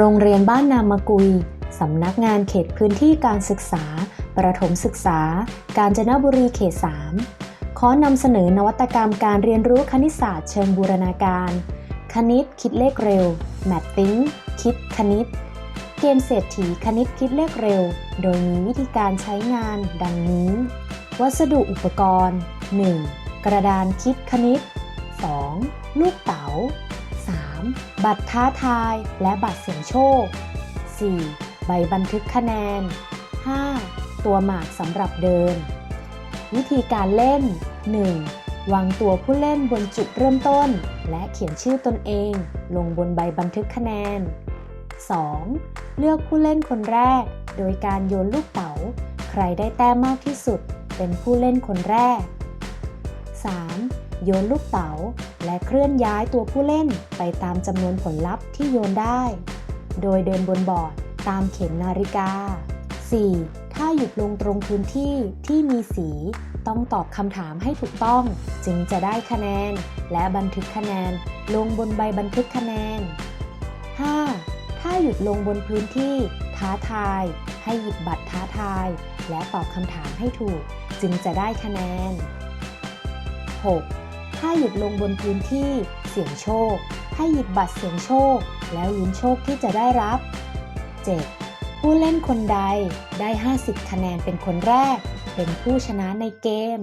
โรงเรียนบ้านนามกุย สำนักงานเขตพื้นที่การศึกษา ประถมศึกษา กาญจนบุรีเขต 3 ขอนำเสนอนวัตกรรมการเรียนรู้คณิตศาสตร์เชิงบูรณาการ คณิตคิดเลขเร็ว แมทติ้ง คิดคณิต เกมเศรษฐีคณิตคิดเลขเร็ว โดยมีวิธีการใช้งานดังนี้ วัสดุอุปกรณ์ 1. กระดานคิดคณิต 2. ลูกเต๋า 3. บัตรท้าทายและบัตรเสี่ยงโชค 4. ใบบันทึกคะแนน 5. ตัวหมากสำหรับเดิน วิธีการเล่น 1. วางตัวผู้เล่นบนจุดเริ่มต้น และเขียนชื่อตนเอง ลงบนใบบันทึกคะแนน 2. เลือกผู้เล่นคนแรก โดยการโยนลูกเต๋า ใครได้แต้มมากที่สุด เป็นผู้เล่นคนแรก 3. โยนลูกเต๋า และเคลื่อนย้ายตัวผู้เล่นไปตามจำนวนผลลัพธ์ที่โยนได้ โดยเดินบนบอร์ดตามเข็มนาฬิกา 4. ถ้าหยุดลงตรงพื้นที่ที่มีสี ต้องตอบคำถามให้ถูกต้อง จึงจะได้คะแนน และบันทึกคะแนน ลงบนใบบันทึกคะแนน 5. ถ้าหยุดลงบนพื้นที่ ท้าทาย ให้หยิบบัตรท้าทาย และตอบคำถามให้ถูก จึงจะได้คะแนน 6. ถ้าหยุดลงบนพื้นที่เสี่ยงโชค ให้หยิบบัตรเสี่ยงโชค แล้วลุ้นโชคที่จะได้รับ 7. ผู้เล่นคนใดได้ 50 คะแนนเป็นคนแรก เป็นผู้ชนะในเกม